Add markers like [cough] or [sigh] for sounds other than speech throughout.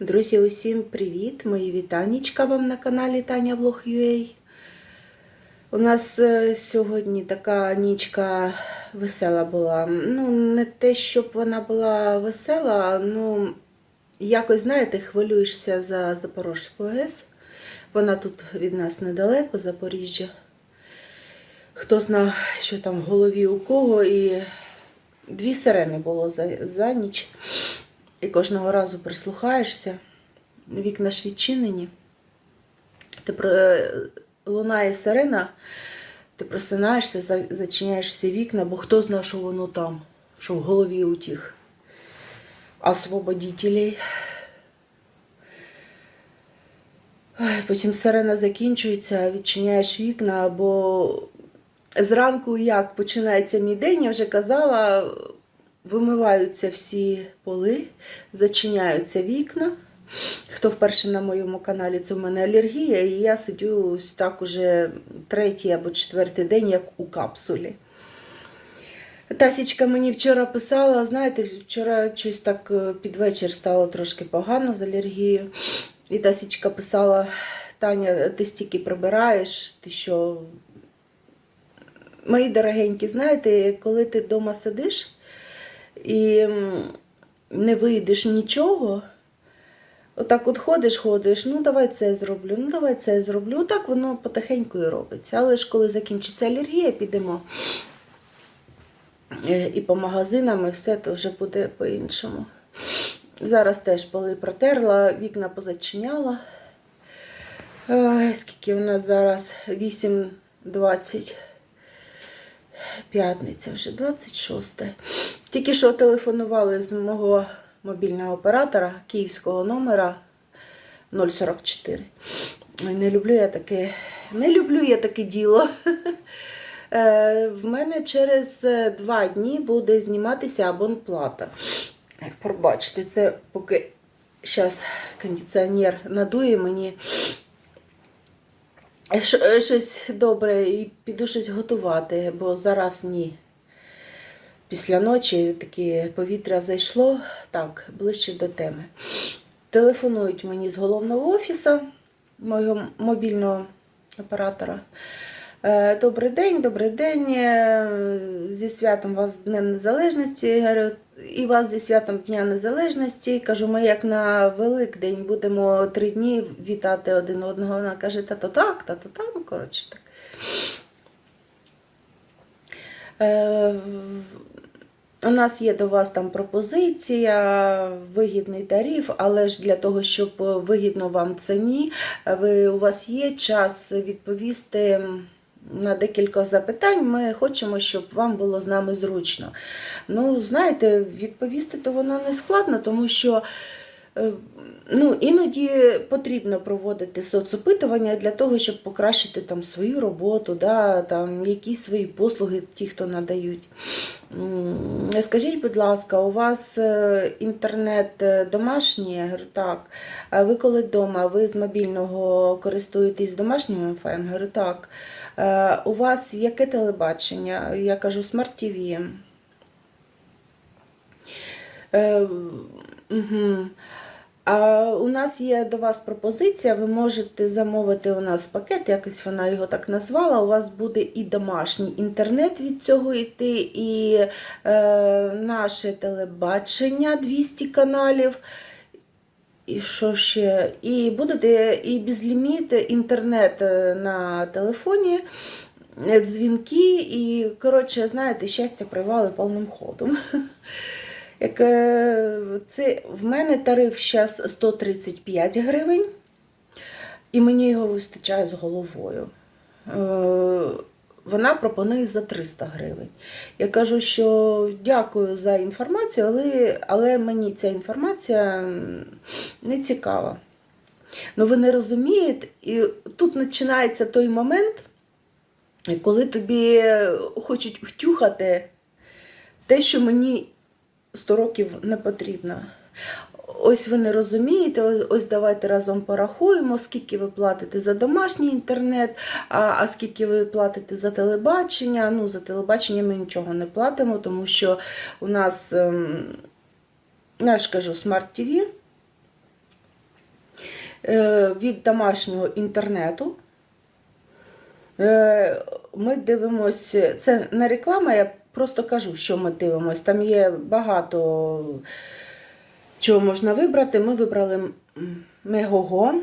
Друзі, усім привіт! Мої вітанічка вам на каналі Таня Влог UA. У нас е, сьогодні така нічка весела була. Ну, не те, щоб вона була весела, ну якось, знаєте, хвилюєшся за Запорожську АЕС. Вона тут від нас недалеко, Запоріжжя. Хто знає, що там в голові у кого, і дві сирени було за, за ніч. І кожного разу прислухаєшся, вікна ж відчинені. Ти про... е, лунає сирена, ти просинаєшся, зачиняєш всі вікна, бо хто знає, що воно там, що в голові у тих освободителей. Ой, Потім сирена закінчується, відчиняєш вікна, бо зранку як починається мій день, я вже казала, вимиваються всі поли, зачиняються вікна. Хто вперше на моєму каналі, це в мене алергія, і я сидю ось так уже третій або четвертий день, як у капсулі. Тасічка мені вчора писала, знаєте, вчора щось так е, під вечір стало трошки погано з алергією. І Тасічка писала: Таня, ти стільки прибираєш, ти що. Мої дорогенькі, знаєте, коли ти вдома сидиш і не вийдеш нічого, отак от ходиш, ходиш, ну давай це зроблю, ну давай це зроблю. Отак воно потихеньку і робиться. Але ж коли закінчиться алергія, підемо е, і по магазинам, і все, то вже буде по-іншому. Зараз теж поли протерла, вікна позачиняла. Ой, скільки у нас зараз? 8.20. П'ятниця вже 26. Тільки що телефонували з мого мобільного оператора київського номера 044. Не люблю я таке, не люблю я таке діло. [laughs] Е, В мене через е, два дні буде зніматися абонплата. Пробачте, це поки зараз кондиціонер надує мені е, щось добре і піду щось готувати, бо зараз ні. Після ночі таке повітря зайшло так, ближче до теми. Телефонують мені з головного офісу мого мобільного оператора. Е, Добрий день, добрий день. е, Зі святом вас Днем Незалежності. Говорю, І вас зі святом Дня Незалежності. Кажу, ми як на Великдень будемо три дні вітати один одного. Вона каже, та то так, та то там, коротше так. Е, у нас є до вас там пропозиція, вигідний тариф, але ж для того, щоб вигідно вам ціні, ви, у вас є час відповісти на декілька запитань. Ми хочемо, щоб вам було з нами зручно. Ну, знаєте, відповісти то воно не складно, тому що. Е, Ну, іноді потрібно проводити соцопитування для того, щоб покращити там свою роботу, да, там, якісь свої послуги, ті, хто надають. Скажіть, будь ласка, у вас е, інтернет е, домашній? Я говорю, так. Ви коли вдома, ви з мобільного користуєтесь домашнім? Я говорю, так. У вас яке телебачення? Я кажу, смарт TV. Е, угу. А у нас є до вас пропозиція, ви можете замовити у нас пакет, якось вона його так назвала. У вас буде і домашній інтернет від цього йти, і е, наше телебачення 200 каналів. І що ще? І буде і безліміт інтернет е, на телефоні, е, дзвінки, і, коротше, знаєте, щастя привали повним ходом. [laughs] Як, е, це, в мене тариф зараз 135 гривень, і мені його вистачає з головою. Е, Вона пропонує за 300 гривень. Я кажу, що дякую за інформацію, але, але мені ця інформація не цікава. Ну, ви не розумієте, і тут починається той момент, коли тобі хочуть втюхати те, що мені 100 років не потрібно. Ось ви не розумієте, ось, давайте разом порахуємо, скільки ви платите за домашній інтернет, а, а скільки ви платите за телебачення. Ну, за телебачення ми нічого не платимо, тому що у нас, ем, я ж кажу, смарт TV. е, від домашнього інтернету. Е, Ми дивимося, це не реклама, я просто кажу, що ми дивимося. Там є багато чого можна вибрати. Ми вибрали Мегого.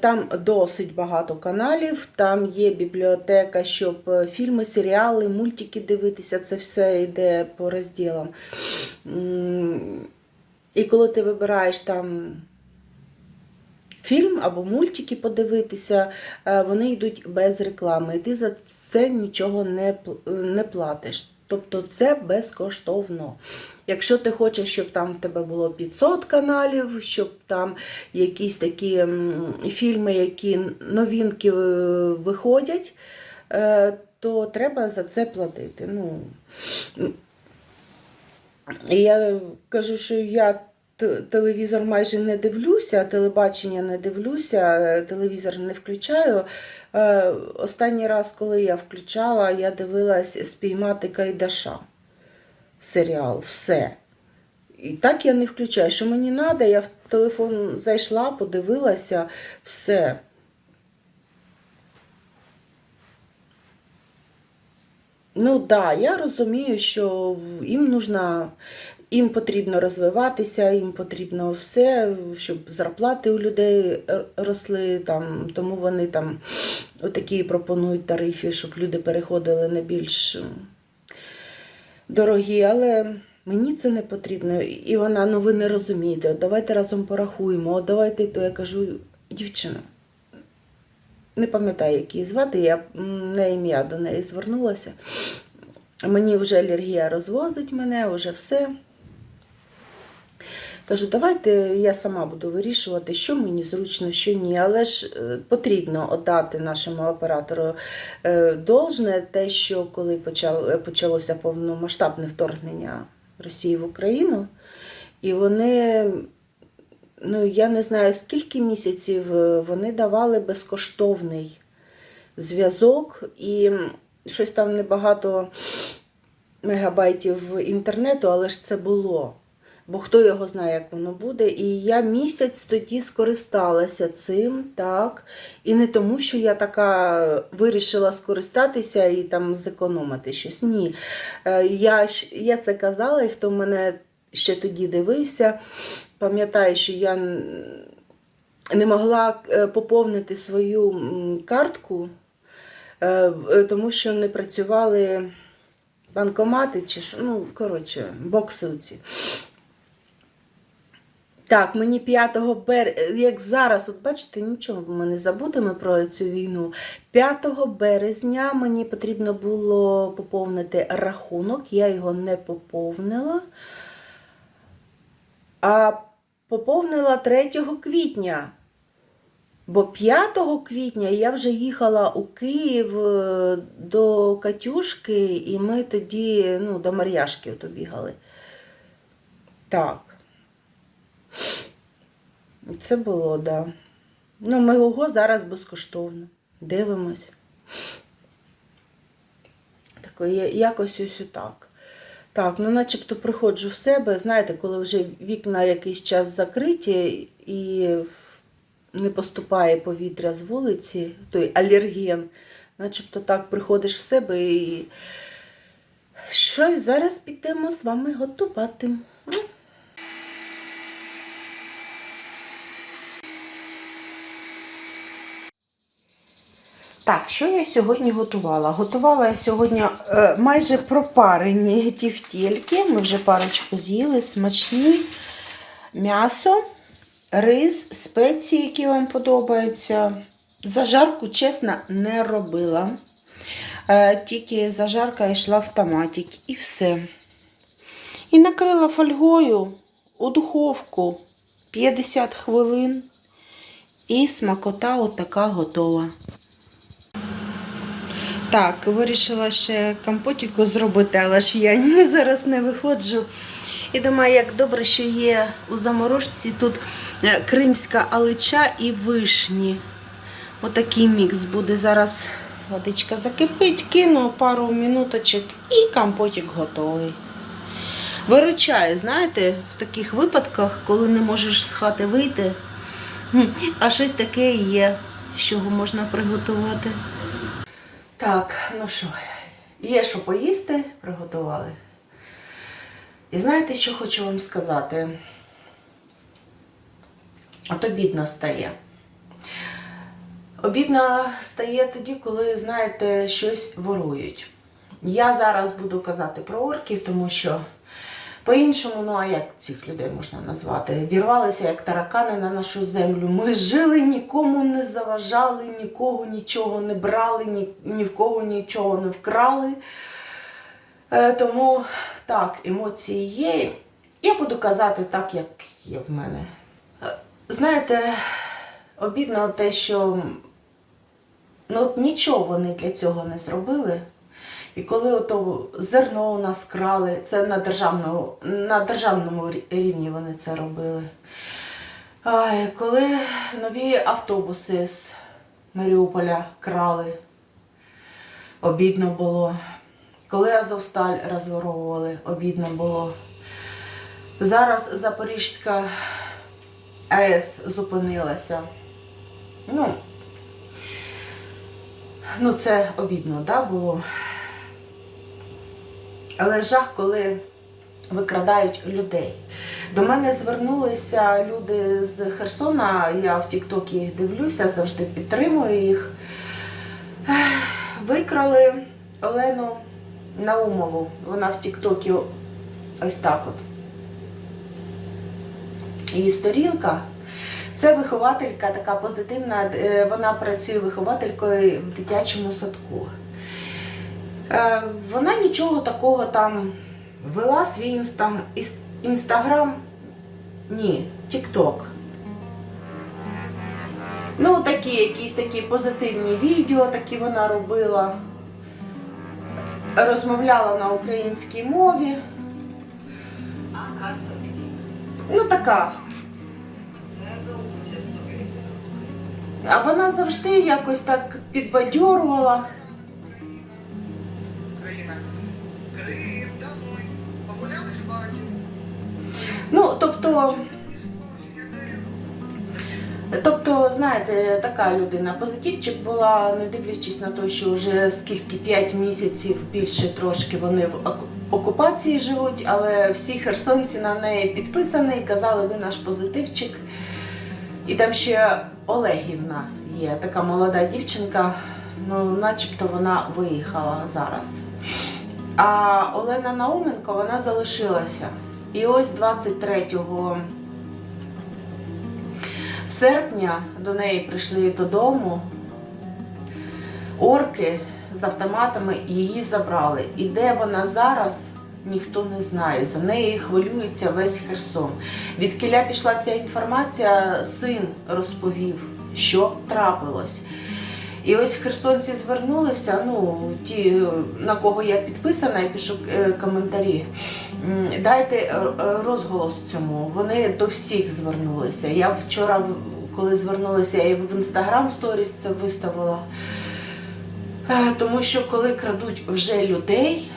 Там досить багато каналів, там є бібліотека, щоб е, фільми, серіали, мультики дивитися, це все йде по розділам. І коли ти вибираєш там фільм або мультики подивитися, е, вони йдуть без реклами, і ти за це нічого не, не платиш. Тобто це безкоштовно. Якщо ти хочеш, щоб там в тебе було 500 каналів, щоб там якісь такі фільми, які новинки е, виходять, е, то треба за це платити. Ну, я кажу, що я телевізор майже не дивлюся, телебачення не дивлюся, телевізор не включаю. Е, Останній раз, коли я включала, я дивилась спіймати Кайдаша. Серіал, все. І так я не включаю. Що мені треба, я в телефон зайшла, подивилася, все. Ну да, я розумію, що їм нужна, їм потрібно розвиватися, їм потрібно все, щоб зарплати у людей росли, там, тому вони там отакі пропонують тарифи, щоб люди переходили на більш дорогі, але мені це не потрібно. І вона, ну ви не розумієте, от давайте разом порахуємо, от давайте то я кажу, дівчина. Не пам'ятаю, як її звати, я на ім'я до неї звернулася. Мені вже алергія розвозить мене, вже все. Кажу, давайте я сама буду вирішувати, що мені зручно, що ні. Але ж е, потрібно отдати нашому оператору е, должне те, що коли почалося повномасштабне вторгнення Росії в Україну, і вони, ну я не знаю скільки місяців е, вони давали безкоштовний зв'язок і щось там небагато мегабайтів інтернету, але ж це було. Бо хто його знає, як воно буде. І я місяць тоді скористалася цим, так. І не тому, що я така вирішила скористатися і там зекономити щось. Ні. Е, Я, я це казала, і хто мене ще тоді дивився, пам'ятає, що я не могла е, поповнити свою картку, е, тому що не працювали банкомати чи ну, коротше, бокси ці. Так, мені 5 березня, як зараз, от бачите, нічого ми не забудемо про цю війну. 5 березня мені потрібно було поповнити рахунок, я його не поповнила. А поповнила 3 квітня. Бо 5 квітня я вже їхала у Київ е, до Катюшки, і ми тоді ну, до Мар'яшки бігали. Так. Це було, так. Да. Ну, Мегого зараз безкоштовно. Дивимось. Так, якось ось так. Так, ну начебто приходжу в себе, знаєте, коли вже вікна якийсь час закриті і не поступає повітря з вулиці, той алерген, начебто так приходиш в себе і щось зараз підемо з вами готувати. Так, що я сьогодні готувала? Готувала я сьогодні е, майже пропарені тівтєльки. Ми вже парочку з'їли, смачні м'ясо, рис, спеції, які вам подобаються. Зажарку, чесно, не робила. Е, тільки зажарка йшла в томатик і все. І накрила фольгою у духовку 50 хвилин. І смакота отака готова. Так, вирішила ще компотіку зробити, але ж я [laughs] зараз не виходжу. І думаю, як добре, що є у заморожці тут е, кримська алича і вишні. Отакий мікс буде. Зараз водичка закипить, кину пару минуточок і компотик готовий. Виручає, знаєте, в таких випадках, коли не можеш з хати вийти, А щось таке є, з чого можна приготувати. Так, ну що, є що поїсти, приготували. І знаєте, що хочу вам сказати? От обідно стає. Обідно стає тоді, коли, знаєте, щось ворують. Я зараз буду казати про орків, тому що по-іншому, ну а як цих людей можна назвати? Вірвалися як таракани на нашу землю. Ми жили, нікому не заважали, нікого нічого не брали, ні, ні в кого нічого не вкрали. Е, тому так, емоції є. Я буду казати так, як є в мене. Е, Знаєте, обідно те, що ну, от нічого вони для цього не зробили. І коли ото зерно у нас крали, це на державному, на державному рівні вони це робили. Ай, коли нові автобуси з Маріуполя крали, обідно було. Коли Азовсталь розворовували, обідно було. Зараз Запорізька АЕС зупинилася. Ну, ну це обідно, да, було. Але жах, коли викрадають людей. До мене звернулися люди з Херсона, я в Тіктокі їх дивлюся, завжди підтримую їх. Викрали Олену Наумову. Вона в Тіктокі ось так от. Її сторінка. Це вихователька, така позитивна. е, Вона працює вихователькою в дитячому садку. Е, Вона нічого такого там вела свій інста... інстаграм. Ні, Тікток. Ну, такі якісь такі позитивні відео, такі вона робила. Розмовляла на українській мові. АК 47. Ну, така. Це Гаубиця 150 А вона завжди якось так підбадьорувала. Ну, тобто. Тобто, знаєте, така людина позитивчик була, не дивлячись на те, що вже скільки 5 місяців більше трошки вони в окупації живуть, але всі херсонці на неї підписані і казали, ви наш позитивчик. І там ще Олегівна є, така молода дівчинка, ну, начебто вона виїхала зараз. А Олена Науменко вона залишилася. І ось 23 серпня до неї прийшли додому орки з автоматами її забрали. І де вона зараз, ніхто не знає. За неї хвилюється весь Херсон. Від кіля пішла ця інформація, син розповів, що трапилось. І ось херсонці звернулися, ну, ті, на кого я підписана, я пишу е, коментарі. Дайте е, е, розголос цьому. Вони до всіх звернулися. Я вчора, коли звернулася, я в інстаграм сторіс це виставила. Е, Тому що коли крадуть вже людей,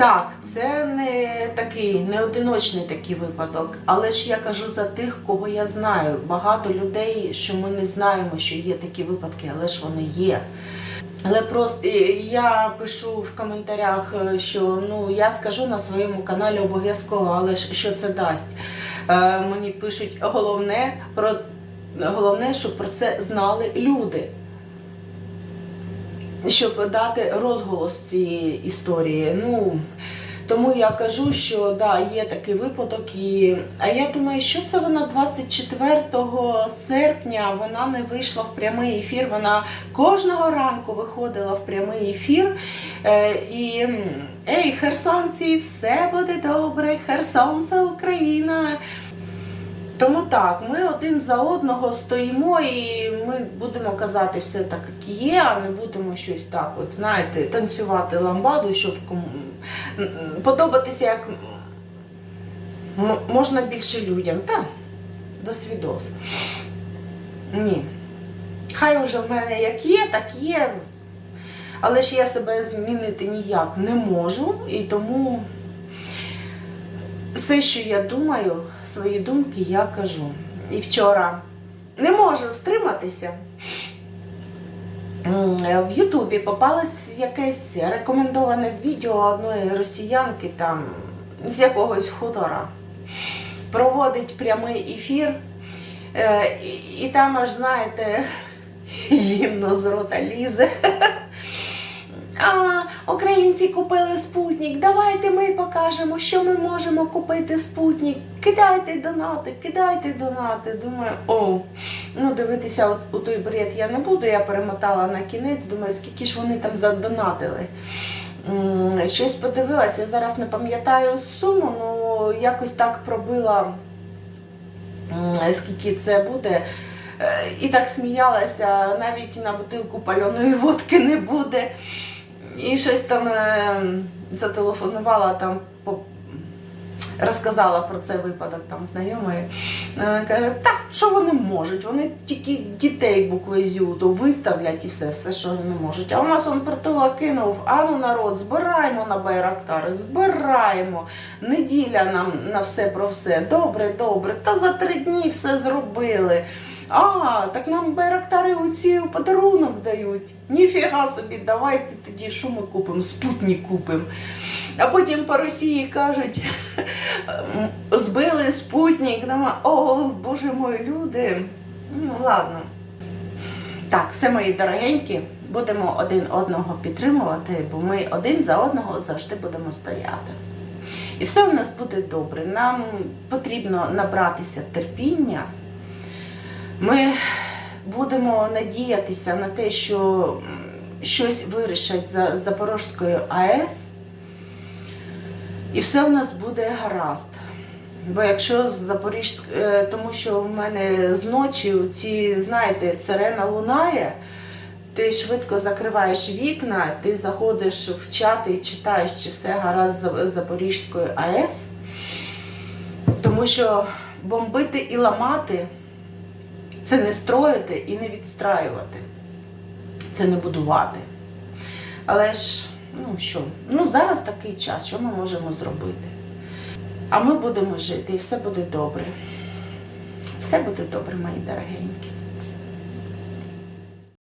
так, це не такий, не одиночний такий випадок. Але ж я кажу за тих, кого я знаю. Багато людей, що ми не знаємо, що є такі випадки, але ж вони є. Але просто я пишу в коментарях, е, що ну я скажу на своєму каналі обов'язково, але ж що це дасть? Е, мені пишуть головне про головне, щоб про це знали люди. Щоб дати розголос цієї історії. Ну тому я кажу, що да, є такий випадок. І... А я думаю, що це вона 24 серпня вона не вийшла в прямий ефір. Вона кожного ранку виходила в прямий ефір. Е, і ей, херсонці, все буде добре, Херсон це Україна. Тому так, ми один за одного стоїмо і ми будемо казати все так, як є, а не будемо щось так, от знаєте, танцювати ламбаду, щоб подобатися як можна більше людям. Та, до свідос. Ні. Хай уже в мене як є, так є. Але ж я себе змінити ніяк не можу, і тому все, що я думаю, свої думки я кажу. І вчора не можу стриматися. Е, В Ютубі попалось якесь рекомендоване відео одної росіянки там з якогось хутора. Проводить прямий ефір. Е, і, і там аж, знаєте, [laughs] гімно з рота лізе. А, українці купили спутник. Давайте ми покажемо, що ми можемо купити спутник. Кидайте донати, кидайте донати. Думаю, о, ну дивитися от, у той бред я не буду. Я перемотала на кінець, думаю, скільки ж вони там задонатили. Щось подивилася, зараз не пам'ятаю суму, ну якось так пробила, скільки це буде. Е, І так сміялася, навіть на бутилку пальоної водки не буде. І щось там е, зателефонувала, там по- розказала про цей випадок там знайомої. Е, Каже, так, що вони можуть? Вони тільки дітей букви ЗЮ то виставлять і все, все, що вони можуть. А у нас он притула кинув, а ну народ, збираємо на байрактари, збираємо. Неділя нам на все про все. Добре, добре. Та за три дні все зробили. А, так нам байрактари оці в подарунок дають. Ніфіга собі, давайте тоді що ми купимо? Спутник купимо. А потім по Росії кажуть, збили спутник. Дома. О, боже мой, люди. Ну, ладно. Так, все мої дорогенькі, будемо один одного підтримувати, бо ми один за одного завжди будемо стояти. І все у нас буде добре. Нам потрібно набратися терпіння. Ми будемо надіятися на те, що щось вирішать за Запорозькою АЕС, і все у нас буде гаразд. Бо якщо з Запоріжськ... е, тому що в мене зночі ці, знаєте, сирена лунає, ти швидко закриваєш вікна, ти заходиш в чати і читаєш, чи все гаразд з Запорізькою АЕС. Тому що бомбити і ламати це не строїти і не відстраювати. Це не будувати. Але ж, ну що, ну зараз такий час, що ми можемо зробити? А ми будемо жити і все буде добре. Все буде добре, мої дорогенькі.